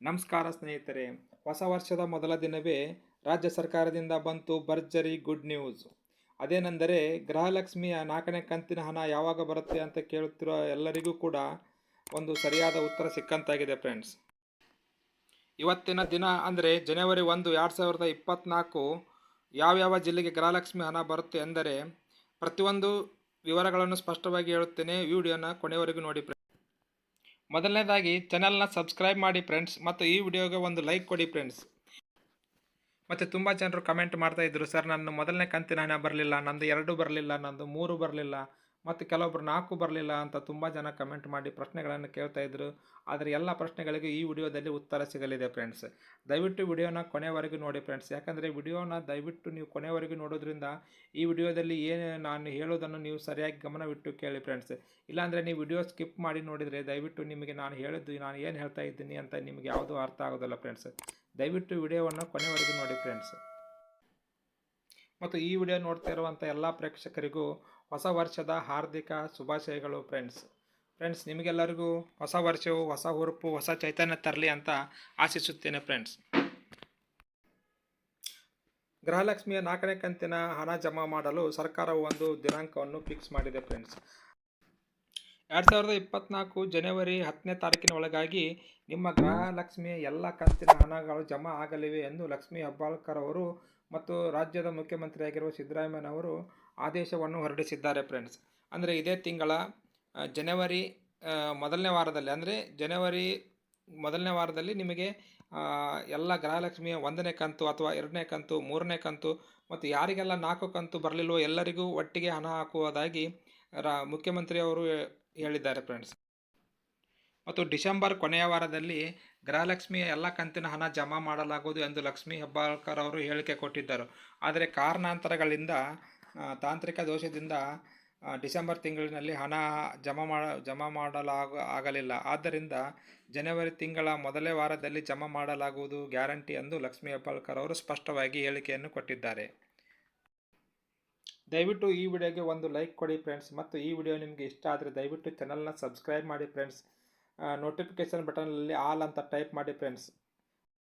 ನಮಸ್ಕಾರ ಸ್ನೇಹಿತರೆ. ಹೊಸ ವರ್ಷದ ಮೊದಲ ದಿನವೇ ರಾಜ್ಯ ಸರ್ಕಾರದಿಂದ ಬಂತು ಭರ್ಜರಿ ಗುಡ್ ನ್ಯೂಸ್. ಅದೇನೆಂದರೆ ಗೃಹಲಕ್ಷ್ಮಿಯ ನಾಲ್ಕನೇ ಕಂತಿನ ಹಣ ಯಾವಾಗ ಬರುತ್ತೆ ಅಂತ ಕೇಳುತ್ತಿರೋ ಎಲ್ಲರಿಗೂ ಕೂಡ ಒಂದು ಸರಿಯಾದ ಉತ್ತರ ಸಿಕ್ಕಂತಾಗಿದೆ ಫ್ರೆಂಡ್ಸ್. ಇವತ್ತಿನ ದಿನ ಅಂದರೆ ಜನವರಿ ಒಂದು ಎರಡು ಸಾವಿರದ ಇಪ್ಪತ್ತ್ನಾಲ್ಕು ಯಾವ್ಯಾವ ಜಿಲ್ಲೆಗೆ ಗೃಹಲಕ್ಷ್ಮಿ ಹಣ ಬರುತ್ತೆ ಎಂದರೆ ಪ್ರತಿಯೊಂದು ವಿವರಗಳನ್ನು ಸ್ಪಷ್ಟವಾಗಿ ಹೇಳುತ್ತೇನೆ. ವಿಡಿಯೋನ ಕೊನೆಯವರೆಗೂ ನೋಡಿ ಮೊದಲನೇದಾಗಿ ಚಾನಲ್ನ ಸಬ್ಸ್ಕ್ರೈಬ್ ಮಾಡಿ ಫ್ರೆಂಡ್ಸ್ ಮತ್ತು ಈ ವಿಡಿಯೋಗೆ ಒಂದು ಲೈಕ್ ಕೊಡಿ ಫ್ರೆಂಡ್ಸ್ ಮತ್ತು ತುಂಬ ಜನರು ಕಮೆಂಟ್ ಮಾಡ್ತಾ ಇದ್ರು, ಸರ್, ನನ್ನ ಮೊದಲನೇ ಕಂತಿನ ಹಣ ಬರಲಿಲ್ಲ, ನಂದು ಎರಡು ಬರಲಿಲ್ಲ, ನಂದು ಮೂರು ಬರಲಿಲ್ಲ ಮತ್ತು ಕೆಲವೊಬ್ರು ನಾಲ್ಕು ಬರಲಿಲ್ಲ ಅಂತ ತುಂಬ ಜನ ಕಮೆಂಟ್ ಮಾಡಿ ಪ್ರಶ್ನೆಗಳನ್ನು ಕೇಳ್ತಾ ಇದ್ರು. ಆದರೆ ಎಲ್ಲ ಪ್ರಶ್ನೆಗಳಿಗೆ ಈ ವಿಡಿಯೋದಲ್ಲಿ ಉತ್ತರ ಸಿಗಲಿದೆ ಫ್ರೆಂಡ್ಸ್ ದಯವಿಟ್ಟು ವಿಡಿಯೋನ ಕೊನೆವರೆಗೂ ನೋಡಿ ಫ್ರೆಂಡ್ಸ್ ಯಾಕಂದರೆ ವಿಡಿಯೋನ ದಯವಿಟ್ಟು ನೀವು ಕೊನೆವರೆಗೂ ನೋಡೋದ್ರಿಂದ ಈ ವಿಡಿಯೋದಲ್ಲಿ ಏನು ನಾನು ಹೇಳೋದನ್ನು ನೀವು ಸರಿಯಾಗಿ ಗಮನವಿಟ್ಟು ಕೇಳಿ ಫ್ರೆಂಡ್ಸ್ ಇಲ್ಲಾಂದರೆ ನೀವು ವಿಡಿಯೋ ಸ್ಕಿಪ್ ಮಾಡಿ ನೋಡಿದರೆ ದಯವಿಟ್ಟು ನಿಮಗೆ ನಾನು ಹೇಳಿದ್ದು, ನಾನು ಏನು ಹೇಳ್ತಾ ಇದ್ದೀನಿ ಅಂತ ನಿಮಗೆ ಯಾವುದೂ ಅರ್ಥ ಆಗೋದಿಲ್ಲ ಫ್ರೆಂಡ್ಸ್ ದಯವಿಟ್ಟು ವಿಡಿಯೋವನ್ನು ಕೊನೆವರೆಗೂ ನೋಡಿ ಫ್ರೆಂಡ್ಸ್ ಮತ್ತು ಈ ವಿಡಿಯೋ ನೋಡ್ತಾ ಇರುವಂಥ ಎಲ್ಲ ಪ್ರೇಕ್ಷಕರಿಗೂ ಹೊಸ ವರ್ಷದ ಹಾರ್ದಿಕ ಶುಭಾಶಯಗಳು ಫ್ರೆಂಡ್ಸ್ ಫ್ರೆಂಡ್ಸ್ ನಿಮಗೆಲ್ಲರಿಗೂ ಹೊಸ ವರ್ಷವು, ಹೊಸ ಹುರುಪು, ಹೊಸ ಚೈತನ್ಯ ತರಲಿ ಅಂತ ಆಶಿಸುತ್ತೇನೆ ಫ್ರೆಂಡ್ಸ್ ಗೃಹಲಕ್ಷ್ಮಿಯ ನಾಲ್ಕನೇ ಕಂತಿನ ಹಣ ಜಮಾ ಮಾಡಲು ಸರ್ಕಾರವು ಒಂದು ದಿನಾಂಕವನ್ನು ಫಿಕ್ಸ್ ಮಾಡಿದೆ ಫ್ರೆಂಡ್ಸ್ ಎರಡು ಸಾವಿರದ ಇಪ್ಪತ್ತ್ನಾಲ್ಕು ಜನವರಿ ಹತ್ತನೇ ತಾರೀಕಿನ ಒಳಗಾಗಿ ನಿಮ್ಮ ಗೃಹಲಕ್ಷ್ಮಿಯ ಎಲ್ಲ ಕಂತಿನ ಹಣಗಳು ಜಮಾ ಆಗಲಿವೆ ಎಂದು ಲಕ್ಷ್ಮೀ ಹೆಬ್ಬಾಳ್ಕರ್ ಅವರು ಮತ್ತು ರಾಜ್ಯದ ಮುಖ್ಯಮಂತ್ರಿಯಾಗಿರುವ ಸಿದ್ದರಾಮಯ್ಯನವರು ಆದೇಶವನ್ನು ಹೊರಡಿಸಿದ್ದಾರೆ ಫ್ರೆಂಡ್ಸ್ ಅಂದರೆ ಇದೇ ತಿಂಗಳ ಜನವರಿ ಮೊದಲನೇ ವಾರದಲ್ಲಿ, ಅಂದರೆ ಜನವರಿ ಮೊದಲನೇ ವಾರದಲ್ಲಿ ನಿಮಗೆ ಎಲ್ಲ ಗೃಹಲಕ್ಷ್ಮಿಯ ಒಂದನೇ ಕಂತು ಅಥವಾ ಎರಡನೇ ಕಂತು, ಮೂರನೇ ಕಂತು ಮತ್ತು ಯಾರಿಗೆಲ್ಲ ನಾಲ್ಕು ಕಂತು ಬರಲಿಲ್ಲವೋ ಎಲ್ಲರಿಗೂ ಒಟ್ಟಿಗೆ ಹಣ ಹಾಕುವುದಾಗಿ ರಾ, ಮುಖ್ಯಮಂತ್ರಿಯವರು ಹೇಳಿದ್ದಾರೆ ಫ್ರೆಂಡ್ಸ್ ಮತ್ತು ಡಿಸೆಂಬರ್ ಕೊನೆಯ ವಾರದಲ್ಲಿ ಗೃಹಲಕ್ಷ್ಮಿಯ ಎಲ್ಲ ಕಂತಿನ ಹಣ ಜಮಾ ಮಾಡಲಾಗುವುದು ಎಂದು ಲಕ್ಷ್ಮೀ ಹೆಬ್ಬಾಳ್ಕರ್ ಅವರು ಹೇಳಿಕೆ ಕೊಟ್ಟಿದ್ದರು. ಆದರೆ ಕಾರಣಾಂತರಗಳಿಂದ ತಾಂತ್ರಿಕ ದೋಷದಿಂದ ಡಿಸೆಂಬರ್ ತಿಂಗಳಿನಲ್ಲಿ ಹಣ ಜಮಾ ಮಾಡ, ಜಮಾ ಮಾಡಲಾಗ, ಆಗಲಿಲ್ಲ. ಆದ್ದರಿಂದ ಜನವರಿ ತಿಂಗಳ ಮೊದಲೇ ವಾರದಲ್ಲಿ ಜಮಾ ಮಾಡಲಾಗುವುದು ಗ್ಯಾರಂಟಿ ಎಂದು ಲಕ್ಷ್ಮೀ ಹೆಬ್ಬಾಳ್ಕರ್ ಅವರು ಸ್ಪಷ್ಟವಾಗಿ ಹೇಳಿಕೆಯನ್ನು ಕೊಟ್ಟಿದ್ದಾರೆ. ದಯವಿಟ್ಟು ಈ ವಿಡಿಯೋಗೆ ಒಂದು ಲೈಕ್ ಕೊಡಿ ಫ್ರೆಂಡ್ಸ್. ಮತ್ತು ಈ ವಿಡಿಯೋ ನಿಮಗೆ ಇಷ್ಟ ಆದರೆ ದಯವಿಟ್ಟು ಚಾನಲ್ನ ಸಬ್ಸ್ಕ್ರೈಬ್ ಮಾಡಿ ಫ್ರೆಂಡ್ಸ್. ನೋಟಿಫಿಕೇಷನ್ ಬಟನಲ್ಲಿ ಆಲ್ ಅಂತ ಟೈಪ್ ಮಾಡಿ ಫ್ರೆಂಡ್ಸ್